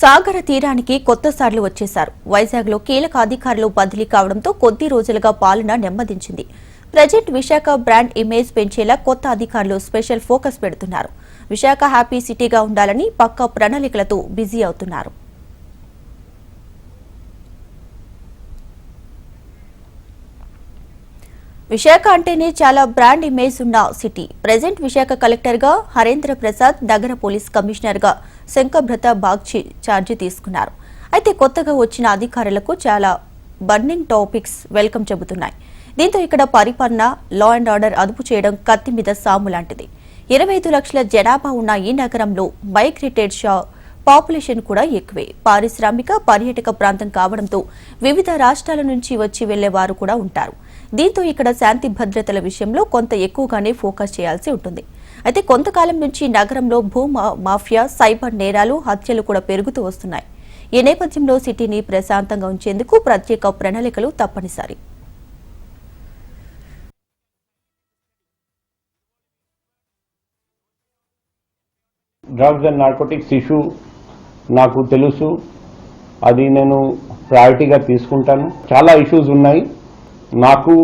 సాగర తీరానికి కొత్త సార్లు వచ్చేశారు. వైజాగ్లో కీలక అధికారులు బదిలీ కావడంతో కొద్ది రోజులుగా పాలన నెమ్మదించింది. ప్రజెంట్ విశాఖ బ్రాండ్ ఇమేజ్ పెంచేలా కొత్త అధికారులు స్పెషల్ ఫోకస్ పెడుతున్నారు. విశాఖ హ్యాపీ సిటీగా ఉండాలని పక్కా ప్రణాళికలతో బిజీ అవుతున్నారు. విశాఖ అంటేనే చాలా బ్రాండ్ ఇమేజ్ ఉన్న సిటీ. ప్రెజెంట్ విశాఖ కలెక్టర్గా హరేంద్ర ప్రసాద్ నగర పోలీస్ కమిషనర్గా శంకభ్రత బాగ్చి ఛార్జీ తీసుకున్నారు. అయితే కొత్తగా వచ్చిన అధికారులకు చాలా బర్నింగ్ టాపిక్స్ వెల్కమ్ చెబుతున్నాయి. దీంతో ఇక్కడ పరిపాలన లా అండ్ ఆర్డర్ అదుపు చేయడం కత్తి మీద సాము లాంటిది. ఇరవై ఐదు లక్షల జనాభా ఉన్న ఈ నగరంలో మైగ్రేటెడ్ షా పాపులేషన్ కూడా ఎక్కువే. పారిశ్రామిక పర్యాటక ప్రాంతం కావడంతో వివిధ రాష్ట్రాల నుంచి వచ్చి వెళ్ళే వారు కూడా ఉంటారు. దీంతో ఇక్కడ శాంతి భద్రతల విషయంలో కొంత ఎక్కువగానే ఫోకస్ చేయాల్సి ఉంటుంది. అయితే కొంతకాలం నుంచి నగరంలో భూ మా- మాఫియా సైబర్ నేరాలు హత్యలు కూడా పెరుగుతూ వస్తున్నాయి. ఈ నేపథ్యంలో సిటీని ప్రశాంతంగా ఉంచేందుకు ప్రత్యేక ప్రణాళికలు తప్పనిసరి. డ్రగ్స్ అండ్ నార్కోటిక్స్ ఇష్యూ నాకు తెలుసు. అది నేను ప్రయారిటీగా తీసుకుంటాను. చాలా ఇష్యూస్ ఉన్నాయి. నాకు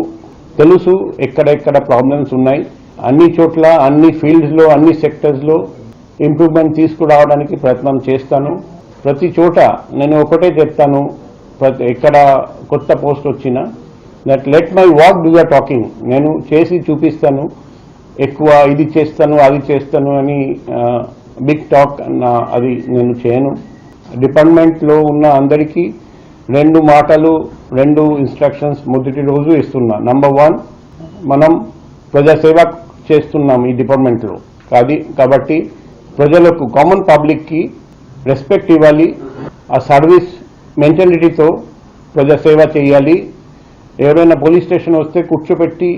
తెలుసు ఎక్కడెక్కడ ప్రాబ్లమ్స్ ఉన్నాయి. అన్ని చోట్ల అన్ని ఫీల్డ్స్లో అన్ని సెక్టర్స్లో ఇంప్రూవ్మెంట్ తీసుకురావడానికి ప్రయత్నం చేస్తాను. ప్రతి చోట నేను ఒకటే చెప్తాను ప్రతి ఎక్కడ కొత్త పోస్ట్ వచ్చినా that let my walk do the talking నేను చేసి చూపిస్తాను ఎక్కువ ఇది చేస్తాను అది చేస్తాను అని బిగ్ టాక్ అది నేను చేయను. డిపార్ట్మెంట్లో ఉన్న అందరికీ రెండు మాటలు రెండు ఇన్స్ట్రక్షన్స్ మొదటి రోజు ఇస్తున్నా. నంబర్ వన్ మనం ప్రజాసేవ చేస్తున్నాం ఈ డిపార్ట్మెంట్లో అది కాబట్టి ప్రజలకు కామన్ పబ్లిక్కి రెస్పెక్ట్ ఇవ్వాలి. ఆ సర్వీస్ మెంటాలిటీతో ప్రజాసేవ చేయాలి. ఎవరైనా పోలీస్ స్టేషన్ వస్తే కూర్చోపెట్టి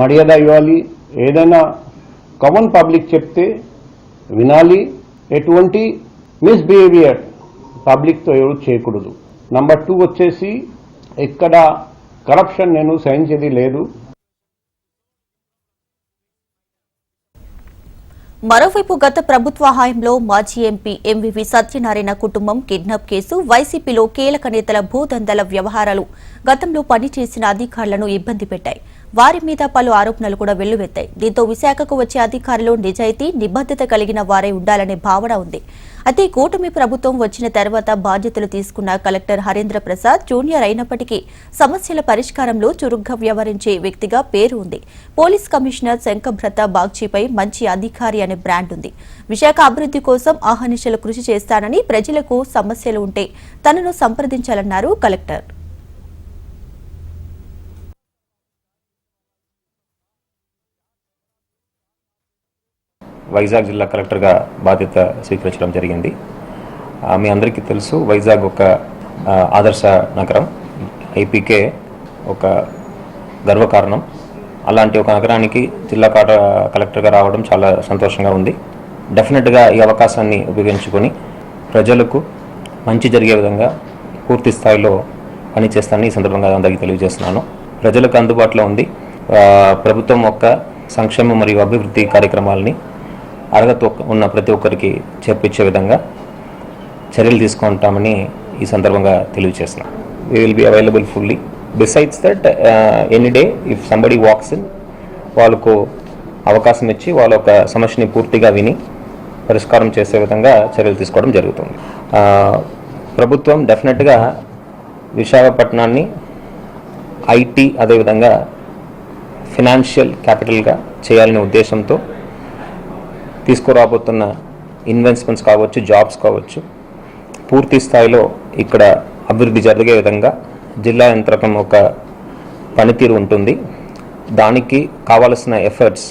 మర్యాద ఇవ్వాలి. ఏదైనా కామన్ పబ్లిక్ చెప్తే వినాలి. ఎటువంటి మిస్బిహేవియర్ పబ్లిక్తో ఎవరు చేయకూడదు. నంబర్ టూ వచ్చేసి ఎక్కడ కరప్షన్ నేను సహించేది లేదు. మరోవైపు గత ప్రభుత్వ హయాంలో మాజీ ఎంపీ ఎంవివి సత్యనారాయణ కుటుంబం కిడ్నాప్ కేసు వైసీపీలో కీలక నేతల భూదందల వ్యవహారాలు గతంలో పనిచేసిన అధికారులను ఇబ్బంది పెట్టాయి. వారి మీద పలు ఆరోపణలు కూడా వెల్లువెత్తాయి. దీంతో విశాఖకు వచ్చే అధికారులు నిజాయితీ నిబద్ధత కలిగిన వారే ఉండాలనే భావన ఉంది. అయితే కూటమి ప్రభుత్వం వచ్చిన తర్వాత బాధ్యతలు తీసుకున్న కలెక్టర్ హరేంద్ర ప్రసాద్ జూనియర్ అయినప్పటికీ సమస్యల పరిష్కారంలో చురుగ్గా వ్యవహరించే వ్యక్తిగా పేరు ఉంది. పోలీస్ కమిషనర్ శంకభ్రత బాగ్చీపై మంచి అధికారి అనే బ్రాండ్ ఉంది. విశాఖ అభివృద్ధి కోసం ఆహనిశలు కృషి చేస్తానని ప్రజలకు సమస్యలు ఉంటే తనను సంప్రదించాలన్నారు కలెక్టర్. వైజాగ్ జిల్లా కలెక్టర్గా బాధ్యత స్వీకరించడం జరిగింది. మీ అందరికీ తెలుసు వైజాగ్ ఒక ఆదర్శ నగరం. ఐపీకే ఒక గర్వకారణం. అలాంటి ఒక నగరానికి జిల్లా కాట కలెక్టర్గా రావడం చాలా సంతోషంగా ఉంది. డెఫినెట్గా ఈ అవకాశాన్ని ఉపయోగించుకొని ప్రజలకు మంచి జరిగే విధంగా పూర్తి స్థాయిలో పనిచేస్తానని ఈ సందర్భంగా అందరికీ తెలియజేస్తున్నాను. ప్రజలకు అందుబాటులో ఉంది. ప్రభుత్వం యొక్క సంక్షేమ మరియు అభివృద్ధి కార్యక్రమాలని అర్హత ఉన్న ప్రతి ఒక్కరికి చెప్పించే విధంగా చర్యలు తీసుకుంటామని ఈ సందర్భంగా తెలియజేస్తున్నాం. We will be available fully besides that any day if somebody walks in వాళ్ళకు అవకాశం ఇచ్చి వాళ్ళ యొక్క సమస్యని పూర్తిగా విని పరిష్కారం చేసే విధంగా చర్యలు తీసుకోవడం జరుగుతుంది. Uh, ప్రభుత్వం డెఫినెట్గా విశాఖపట్నాన్ని ఐటీ అదేవిధంగా ఫినాన్షియల్ క్యాపిటల్గా చేయాలనే ఉద్దేశంతో తీసుకురాబోతున్న ఇన్వెస్ట్మెంట్స్ కావచ్చు జాబ్స్ కావచ్చు పూర్తి స్థాయిలో ఇక్కడ అభివృద్ధి జరిగే విధంగా జిల్లా యంత్రకం ఒక పనితీరు ఉంటుంది. దానికి కావాల్సిన ఎఫర్ట్స్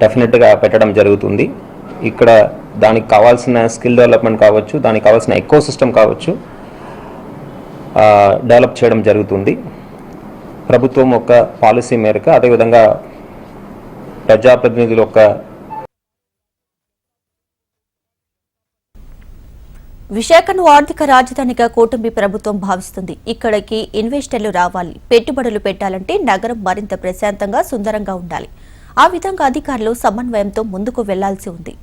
డెఫినెట్గా పెట్టడం జరుగుతుంది. ఇక్కడ దానికి కావాల్సిన స్కిల్ డెవలప్మెంట్ కావచ్చు దానికి కావాల్సిన ఎకో సిస్టమ్ కావచ్చు డెవలప్ చేయడం జరుగుతుంది. ప్రభుత్వం ఒక పాలసీ మేరకు అదేవిధంగా ప్రజాప్రతినిధుల యొక్క విశాఖను ఆర్థిక రాజధానిగా కూటమి ప్రభుత్వం భావిస్తుంది. ఇక్కడికి ఇన్వెస్టర్లు రావాలి. పెట్టుబడులు పెట్టాలంటే నగరం మరింత ప్రశాంతంగా సుందరంగా ఉండాలి. ఆ విధంగా అధికారులు సమన్వయంతో ముందుకు వెళ్ళాల్సి ఉంది.